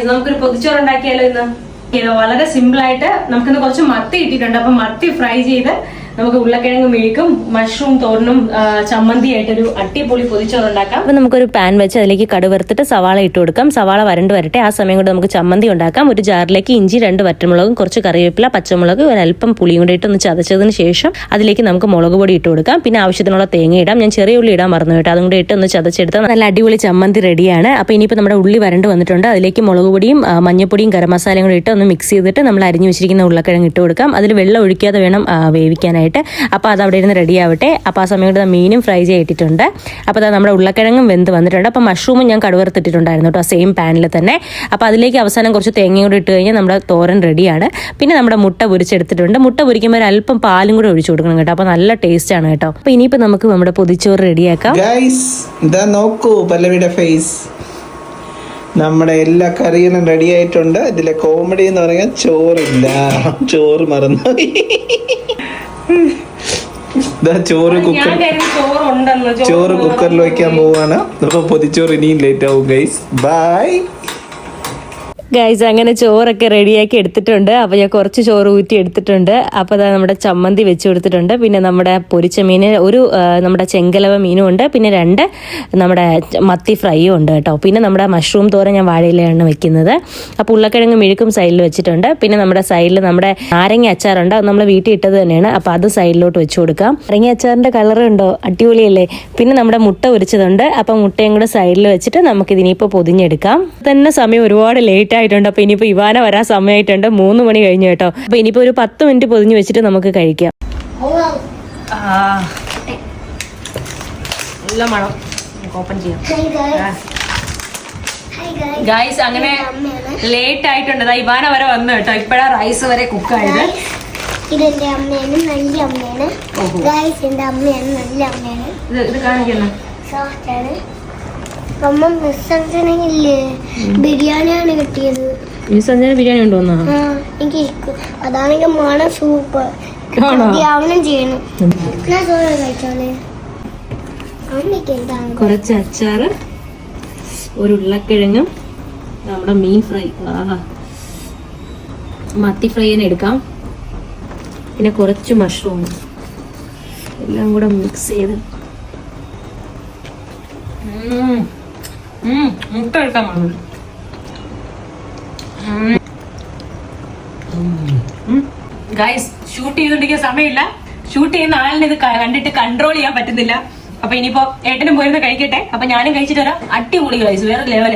Guys നമുക്കൊരു പൊതിച്ചോറ് ഉണ്ടാക്കിയാലോ ഇന്ന്? ഇത് വളരെ സിമ്പിൾ ആയിട്ട് നമുക്കിന്ന് കുറച്ച് മത്തി ഇട്ടിട്ടുണ്ട് അപ്പൊ മത്തി ഫ്രൈ ചെയ്ത് നമുക്ക് ഉരുളക്കിഴങ്ങ് മെഴുക്കും മഷ്റൂം തോരനും ചമ്മന്തിയായിട്ടൊരു പൊതിച്ചോറ് ഉണ്ടാക്കാം. അപ്പോൾ നമുക്കൊരു പാൻ വെച്ച് അതിലേക്ക് കടുവറുത്തിട്ട് സവാള ഇട്ട് കൊടുക്കാം. സവാള വരണ്ട് വരട്ടെ. ആ സമയം കൊണ്ട് നമുക്ക് ചമ്മന്തി ഉണ്ടാക്കാം. ഒരു ജാറിലേക്ക് ഇഞ്ചി രണ്ട് വറ്റമുളകും കുറച്ച് കറിവേപ്പില പച്ചമുളക് ഒരല്പം പുളിയും കൂടി ഇട്ടൊന്ന് ചതച്ചതിന് ശേഷം അതിലേക്ക് നമുക്ക് മുളക് പൊടി ഇട്ട് കൊടുക്കാം. പിന്നെ ആവശ്യത്തിനുള്ള തേങ്ങ ഇടാം. ഞാൻ ചെറിയ ഉള്ളി ഇടാൻ മറന്നു കേട്ടോ. അതും കൂടെ ഇട്ട് ഒന്ന് ചതച്ചെടുത്താൽ നല്ല അടിപൊളി ചമ്മന്തി റെഡിയാണ്. അപ്പോൾ ഇനിയിപ്പോൾ നമ്മുടെ ഉള്ളി വരണ്ട് വന്നിട്ടുണ്ട്. അതിലേക്ക് മുളക് പൊടിയും മഞ്ഞപ്പൊടിയും ഗരം മസാലയും കൂടി ഇട്ട് ഒന്ന് മിക്സ് ചെയ്തിട്ട് നമ്മൾ അരിഞ്ഞു വെച്ചിരിക്കുന്ന ഉരുളക്കിഴങ്ങ് ഇട്ട് കൊടുക്കാം. അതിൽ വെള്ളം ഒഴിക്കാതെ വേണം ആ, വേവിക്കാനായിട്ട് അപ്പോൾ അത് അവിടെ ഇരുന്ന് റെഡി ആവട്ടെ. അപ്പോൾ ആ സമയം മീനും ഫ്രൈ ചെയ്തിട്ടുണ്ട് അപ്പോൾ അത് നമ്മുടെ ഉരുളക്കിഴങ്ങും വെന്ത് വന്നിട്ടുണ്ട്. അപ്പോൾ മഷ്റൂമും ഞാൻ കടുവറുത്തിട്ടിട്ടുണ്ടായിരുന്നു കേട്ടോ സെയിം പാനിൽ തന്നെ. അപ്പോൾ അതിലേക്ക് അവസാനം കുറച്ച് തേങ്ങയും കൂടി ഇട്ട് കഴിഞ്ഞാൽ നമ്മുടെ തോരൻ റെഡിയാണ് പിന്നെ നമ്മുടെ മുട്ട പൊരിച്ചെടുത്തിട്ടുണ്ട്. മുട്ട പൊരിക്കുമ്പോൾ അല്പം പാലും കൂടി ഒഴിച്ചു കൊടുക്കണം കേട്ടോ. അപ്പോൾ നല്ല ടേസ്റ്റ് ആണ് കേട്ടോ. അപ്പോൾ ഇനിയിപ്പോൾ നമുക്ക് നമ്മുടെ പൊതിച്ചോറ് റെഡിയാക്കാം നോക്കൂ ഫേസ് നമ്മുടെ എല്ലാ കറികളും റെഡി ആയിട്ടുണ്ട്. ഇതിലെ കോമഡി എന്ന് പറഞ്ഞാൽ ചോറില്ല. ചോറ് മറന്നു ചോറ് കുക്കർ ചോറ് കുക്കറിൽ വയ്ക്കാൻ പോവാണ്. അപ്പൊ പൊതിച്ചോറ് ഇനിയും ലേറ്റ് ആവും ഗൈസ് ബൈ ഗൈസ് അങ്ങനെ ചോറൊക്കെ റെഡിയാക്കി എടുത്തിട്ടുണ്ട്. അപ്പോൾ ഞാൻ കുറച്ച് ചോറ് ഊറ്റി എടുത്തിട്ടുണ്ട്. അപ്പോൾ അതാ നമ്മുടെ ചമ്മന്തി വെച്ച് കൊടുത്തിട്ടുണ്ട്. പിന്നെ നമ്മുടെ പൊരിച്ച മീൻ ഒരു നമ്മുടെ ചെങ്കലവ മീനും ഉണ്ട്. പിന്നെ രണ്ട് നമ്മുടെ മത്തി ഫ്രൈയും ഉണ്ട് കേട്ടോ. പിന്നെ നമ്മുടെ മഷ്റൂം തോര ഞാൻ വാഴയിലാണ് വെക്കുന്നത്. അപ്പോൾ ഉരുളക്കിഴങ്ങ് മെഴുക്കും സൈഡിൽ വെച്ചിട്ടുണ്ട്. പിന്നെ നമ്മുടെ സൈഡിൽ നമ്മുടെ നാരങ്ങ അച്ചാറുണ്ട്. അത് നമ്മൾ വീട്ടിൽ ഇട്ടത് തന്നെയാണ്. അപ്പോൾ അത് സൈഡിലോട്ട് വെച്ച് കൊടുക്കാം. നാരങ്ങ അച്ചാറിന്റെ ഉണ്ടോ? അടിപൊളിയല്ലേ? പിന്നെ നമ്മുടെ മുട്ട ഉരിച്ചതുണ്ട് അപ്പോൾ മുട്ടയും കൂടെ സൈഡിൽ വെച്ചിട്ട് നമുക്ക് ഇതിനിപ്പോൾ പൊതിഞ്ഞെടുക്കാം തന്നെ സമയം ഒരുപാട് ലേറ്റ് ആയിട്ടുണ്ട് അപ്പോൾ ഇനിയിപ്പോൾ ഇവാന വരാൻ സമയമായിട്ടുണ്ട്. മൂന്ന് മണി കഴിഞ്ഞു കേട്ടോ. അപ്പോൾ ഇനിയിപ്പോൾ ഒരു പത്ത് മിനിറ്റ് പൊതിഞ്ഞ് വെച്ചിട്ട് നമുക്ക് കഴിക്കാം. നല്ല മണം. ഓപ്പൺ ചെയ്യാം. ഗൈസ് അങ്ങനെ. ലേറ്റ് ആയിട്ടുണ്ട്. ഇവാന വരെ വന്നു കേട്ടോ. ഇപ്പഴാ റൈസ് വരെ കുക്കായത് ഇതെന്റെ അമ്മയാണ് നല്ല അമ്മയാണ് ഗൈസ് എന്റെ അമ്മയാണ് നല്ല അമ്മയാണ് ഇത് ഇത് കാണിക്കുന്നു സോഫ്റ്റ് ആണ്. അമ്മ ബിരിയാണി ബിരിയാണിയാണ് കിട്ടിയത്. ബിരിയാണി ഉണ്ടോന്നാ എനിക്ക് അതാണ് അതാണെങ്കിൽ മണം സൂപ്പർ ആണോ? ധ്യാനം ചെയ്യണം. ഞാൻ ചോറ് കഴിച്ചോളെ? അമ്മയ്ക്ക് എന്താണ് കുറച്ച് അച്ചാറ് ഒരു ഉരുളക്കിഴങ്ങും നമ്മുടെ മീൻ ഫ്രൈ. മത്തി ഫ്രൈ തന്നെ എടുക്കാം. പിന്നെ കുറച്ച് മഷ്റൂം. എല്ലാം കൂടെ മിക്സ് ചെയ്ത്. മുട്ട എടുക്കാൻ മറന്നു ഗൈസ് ഷൂട്ട് ചെയ്തോണ്ടിരിക്കാൻ സമയമില്ല. ഷൂട്ട് ചെയ്യുന്ന ആളിന് ഇത് കണ്ടിട്ട് കൺട്രോൾ ചെയ്യാൻ പറ്റുന്നില്ല. അപ്പൊ ഇനിയിപ്പോ ഏട്ടനും പോയിരുന്ന് കഴിക്കട്ടെ. അപ്പൊ ഞാനും കഴിച്ചിട്ട് വരാം. അടിപൊളി ഗൈസ് വേറെ ലെവൽ